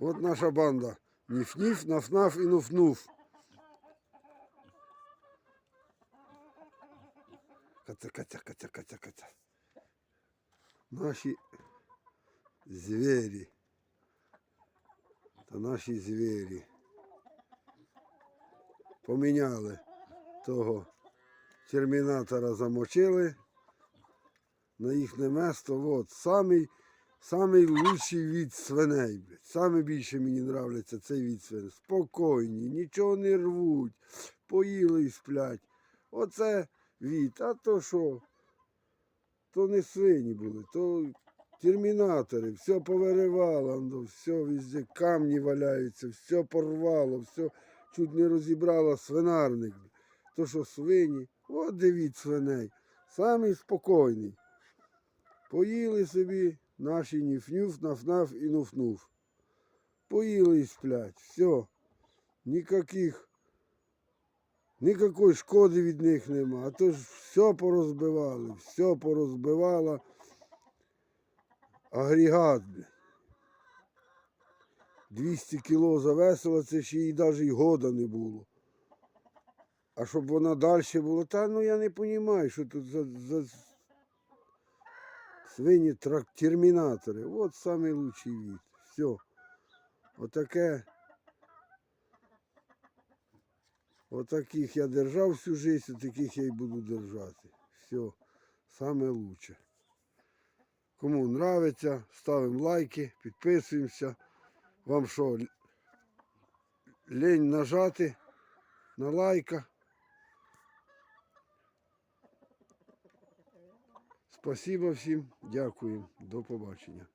От наша банда. Ніф-ніф, наф-наф і нуф-нуф. Каця, каця, каця, каця, каця. Наші звірі. Та наші звірі. Поміняли того термінатора замочили на їхнє место. От, самий, самий лучший від свиней. Блядь. Саме більше мені нравиться цей від свиней. Спокійні, нічого не рвуть, поїли і сплять. Оце від. А то що? То не свині були, то термінатори, все повиривало, ну, все везде камні валяються, все порвало, все чуть не розібрало свинарник. То що свині, от дивіть свиней, самий спокійний. Поїли собі наші ніф-нюф, наф-наф і нуф-нуф. Поїли і сплять. Все. Ніяких, ніякої шкоди від них нема. А то ж все порозбивали, все порозбивало. Агрегат. бля. 200 кіло завесила, це ще їй навіть і года не було. А щоб вона далі була, та ну я не розумію, що тут за, за свині термінатори. От самий лучший від. Все. Отаке. Отаких я держав всю життя, таких я і буду держати. Все. Саме лучше. Кому нравиться, ставимо лайки, підписуємося. Вам що, лень нажати на лайка? Спасибо всім, дякую, до побачення.